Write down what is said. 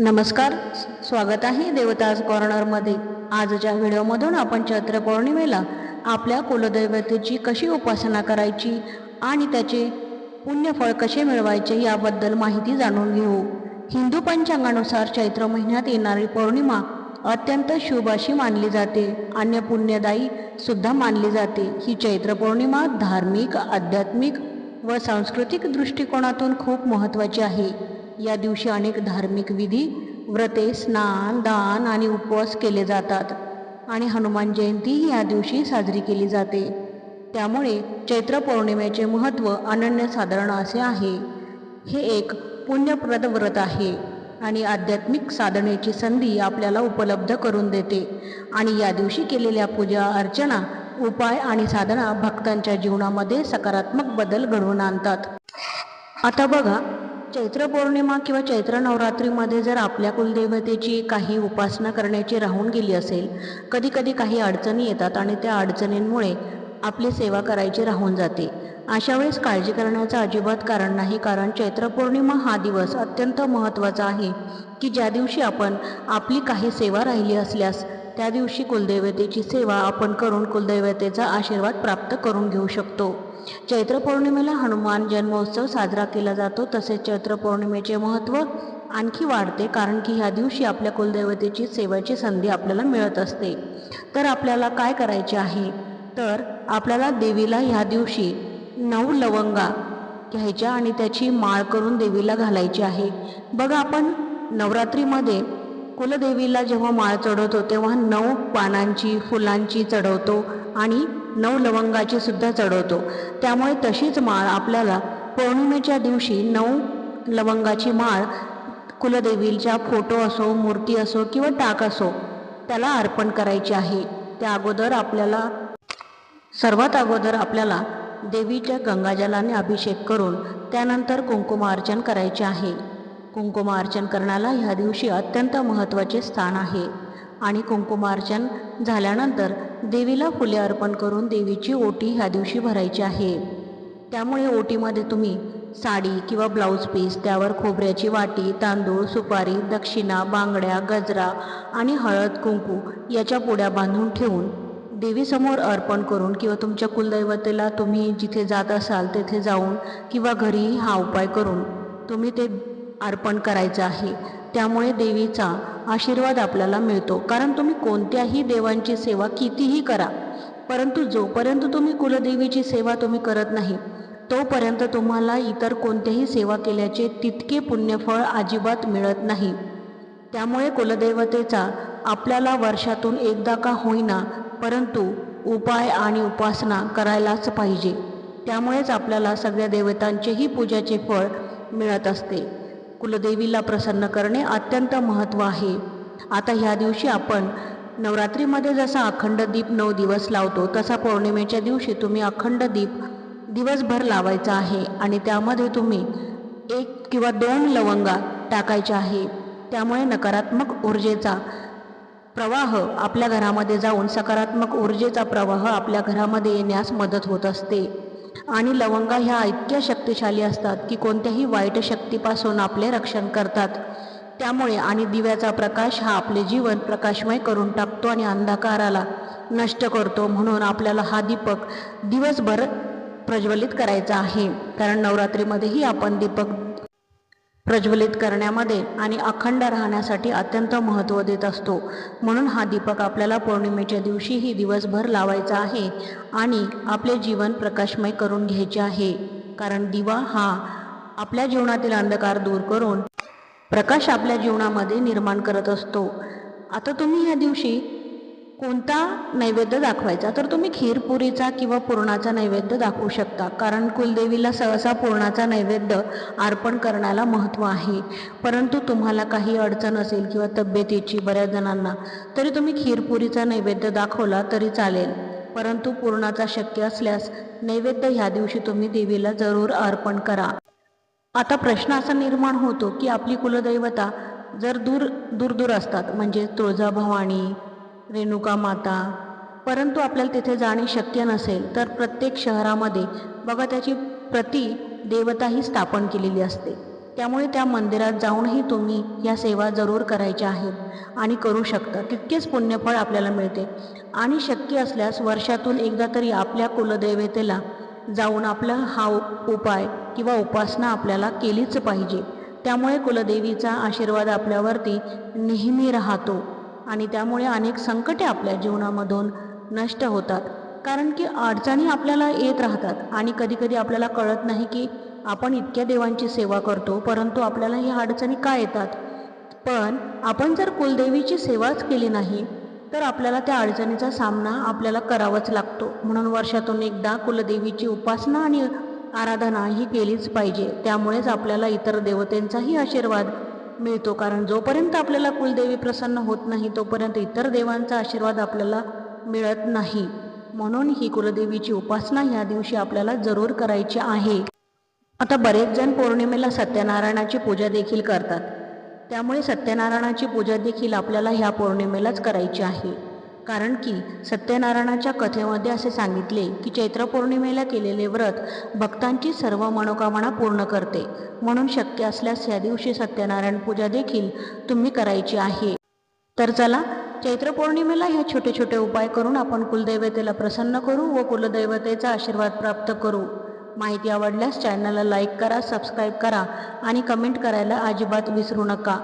नमस्कार स्वागत आहे देवताज कॉर्नरमध्ये आजच्या व्हिडिओमधून आपण चैत्र पौर्णिमेला आपल्या कुलदैवतेची कशी उपासना करायची आणि त्याचे पुण्यफळ कसे मिळवायचे याबद्दल माहिती जाणून घेऊ. हिंदू पंचांगानुसार चैत्र महिन्यात येणारी पौर्णिमा अत्यंत शुभ अशी मानली जाते. अन्य पुण्यदायी सुद्धा मानली जाते. ही चैत्र पौर्णिमा धार्मिक आध्यात्मिक व सांस्कृतिक दृष्टिकोनातून खूप महत्त्वाची आहे. या दिवशी अनेक धार्मिक विधी व्रते स्नान दान आणि उपवास केले जातात. आणि हनुमान जयंतीही या दिवशी साजरी केली जाते. त्यामुळे चैत्र पौर्णिमेचे महत्त्व अनन्यसाधारण असे आहे. हे एक पुण्यप्रद व्रत आहे आणि आध्यात्मिक साधनेची संधी आपल्याला उपलब्ध करून देते. आणि या दिवशी केलेल्या पूजा अर्चना उपाय आणि साधना भक्तांच्या जीवनामध्ये सकारात्मक बदल घडवून आणतात. आता बघा चैत्र पौर्णिमा किंवा चैत्र नवरात्रीमध्ये जर आपल्या कुलदेवतेची काही उपासना करण्याची राहून गेली असेल कधी कधी काही अडचणी येतात आणि त्या अडचणींमुळे आपली सेवा करायची राहून जाते. अशा वेळेस काळजी करण्याचं अजिबात कारण नाही कारण चैत्र पौर्णिमा हा दिवस अत्यंत महत्त्वाचा आहे की ज्या दिवशी आपण आपली काही सेवा राहिली असल्यास त्या दिवशी कुलदेवतेची सेवा आपण करून कुलदैवतेचा आशीर्वाद प्राप्त करून घेऊ शकतो. चैत्र पौर्णिमेला हनुमान जन्मोत्सव साजरा केला जातो. तसेच चैत्र पौर्णिमेचे महत्त्व आणखी वाढते कारण की ह्या दिवशी आपल्या कुलदैवतेची सेवेची संधी आपल्याला मिळत असते. तर आपल्याला काय करायचे आहे? तर आपल्याला देवीला ह्या दिवशी नऊ लवंगा घ्यायच्या आणि त्याची माळ करून देवीला घालायची आहे. बघा आपण नवरात्रीमध्ये कुलदेवीला जेव्हा माळ चढवतो तेव्हा नऊ पानांची फुलांची चढवतो आणि नऊ लवंगाची सुद्धा चढवतो. त्यामुळे तशीच माळ आपल्याला पौर्णिमेच्या दिवशी नऊ लवंगाची माळ कुलदेवीच्या फोटो असो मूर्ती असो किंवा टाक असो त्याला अर्पण करायची आहे. त्या अगोदर आपल्याला सर्वात अगोदर आपल्याला देवीच्या गंगाजलाने अभिषेक करून त्यानंतर कुंकुमार्चन करायचे आहे. कुंकुमार्चन करण्याला ह्या दिवशी अत्यंत महत्त्वाचे स्थान आहे. आणि कुंकुमार्चन झाल्यानंतर देवीला फुले अर्पण करून देवीची ओटी ह्या दिवशी भरायची आहे. त्यामुळे ओटीमध्ये तुम्ही साडी किंवा ब्लाऊज पीस त्यावर खोबऱ्याची वाटी तांदूळ सुपारी दक्षिणा बांगड्या गजरा आणि हळद कुंकू याच्या पुड्या बांधून ठेवून देवीसमोर अर्पण करून किंवा तुमच्या कुलदैवतेला तुम्ही जिथे जात असाल तेथे जाऊन किंवा घरीही हा उपाय करून तुम्ही ते अर्पण करायचं आहे. त्यामुळे देवीचा आशीर्वाद आपल्याला मिळतो. कारण तुम्ही कोणत्याही देवांची सेवा कितीही करा परंतु जोपर्यंत तुम्ही कुलदेवीची सेवा तुम्ही करत नाही तोपर्यंत तुम्हाला इतर कोणत्याही सेवा केल्याचे तितके पुण्यफळ अजिबात मिळत नाही. त्यामुळे कुलदैवतेचा आपल्याला वर्षातून एकदा का होईना परंतु उपाय आणि उपासना करायलाच पाहिजे. त्यामुळेच आपल्याला सगळ्या देवतांचेही पूजाचे फळ मिळत असते. कुलदेवीला प्रसन्न करणे अत्यंत महत्त्व आहे. आता ह्या दिवशी आपण नवरात्रीमध्ये जसा अखंड दीप नऊ दिवस लावतो तसा पौर्णिमेच्या दिवशी तुम्ही अखंड दीप दिवसभर लावायचा आहे आणि त्यामध्ये तुम्ही एक किंवा दोन लवंगा टाकायच्या आहे. त्यामुळे नकारात्मक ऊर्जेचा प्रवाह आपल्या घरामध्ये जाऊन सकारात्मक ऊर्जेचा प्रवाह आपल्या घरामध्ये येण्यास मदत होत असते. आणि लवंगा ह्या इतक्या शक्तिशाली असतात की कोणत्याही वाईट शक्तीपासून आपले रक्षण करतात. त्यामुळे आणि दिव्याचा प्रकाश हा आपले जीवन प्रकाशमय करून टाकतो आणि अंधकाराला नष्ट करतो म्हणून आपल्याला हा दीपक दिवसभर प्रज्वलित करायचा आहे. कारण नवरात्रीमध्येही आपण दीपक प्रज्वलित करण्यामध्ये आणि अखंड राहण्यासाठी अत्यंत महत्त्व देत असतो. म्हणून हा दीपक आपल्याला पौर्णिमेच्या दिवशीही दिवसभर लावायचा आहे आणि आपले जीवन प्रकाशमय करून घ्यायचे आहे. कारण दिवा हा आपल्या जीवनातील अंधकार दूर करून प्रकाश आपल्या जीवनामध्ये निर्माण करत असतो. आता तुम्ही या दिवशी कोणता नैवेद्य दाखवायचा? तर तुम्ही खीरपुरीचा किंवा पुरणाचा नैवेद्य दाखवू शकता. कारण कुलदेवीला सहसा पुरणाचा नैवेद्य अर्पण करण्याला महत्त्व आहे. परंतु तुम्हाला काही अडचण असेल किंवा तब्येतीची बऱ्याच जणांना तरी तुम्ही खीरपुरीचा नैवेद्य दाखवला तरी चालेल. परंतु पूर्णाचा शक्य असल्यास नैवेद्य ह्या दिवशी तुम्ही देवीला जरूर अर्पण करा. आता प्रश्न असा निर्माण होतो की आपली कुलदैवता जर दूर दूर दूर असतात म्हणजे तुळजाभवानी रेणुका माता परंतु आपल्याला तिथे जाणे शक्य नसेल तर प्रत्येक शहरामध्ये बघा त्याची प्रति देवताही स्थापन केलेली असते. त्यामुळे त्या मंदिरात जाऊनही तुम्ही या सेवा जरूर करायच्या आहेत आणि करू शकता. तितकेच पुण्यफळ आपल्याला मिळते. आणि शक्य असल्यास वर्षातून एकदा तरी आपल्या कुलदैवतेला जाऊन आपला हा उपाय किंवा उपासना आपल्याला केलीच पाहिजे. त्यामुळे कुलदेवीचा आशीर्वाद आपल्यावरती नेहमी राहतो. आणि त्यामुळे अनेक संकटे आपल्या जीवनामधून नष्ट होतात. कारण की अडचणी आपल्याला येत राहतात आणि कधीकधी आपल्याला कळत नाही की आपण इतक्या देवांची सेवा करतो परंतु आपल्याला ह्या अडचणी का येतात? पण आपण जर कुलदेवीची सेवाच केली नाही तर आपल्याला त्या अडचणीचा सामना आपल्याला करावाच लागतो. म्हणून वर्षातून एकदा कुलदेवीची उपासना आणि आराधना ही केलीच पाहिजे. त्यामुळेच आपल्याला इतर देवतेंचाही आशीर्वाद मिळतो. कारण जोपर्यंत आपल्याला कुलदेवी प्रसन्न होत नाही तोपर्यंत इतर देवांचा आशीर्वाद आपल्याला मिळत नाही. म्हणून ही कुलदेवीची उपासना ह्या दिवशी आपल्याला जरूर करायची आहे. आता बरेच जण पौर्णिमेला सत्यनारायणाची पूजा देखील करतात. त्यामुळे सत्यनारायणाची पूजा देखील आपल्याला ह्या पौर्णिमेलाच करायची आहे. कारण की सत्यनारायणाच्या कथेमध्ये असे सांगितले की चैत्र पौर्णिमेला केलेले व्रत भक्तांची सर्व मनोकामना पूर्ण करते. म्हणून शक्य असल्यास या दिवशी सत्यनारायण पूजा देखील तुम्ही करायची आहे. तर चला चैत्र पौर्णिमेला ह्या छोटे छोटे उपाय करून आपण कुलदैवतेला प्रसन्न करू व कुलदैवतेचा आशीर्वाद प्राप्त करू. माहिती आवडल्यास चॅनलला लाईक करा सबस्क्राईब करा आणि कमेंट करायला अजिबात विसरू नका.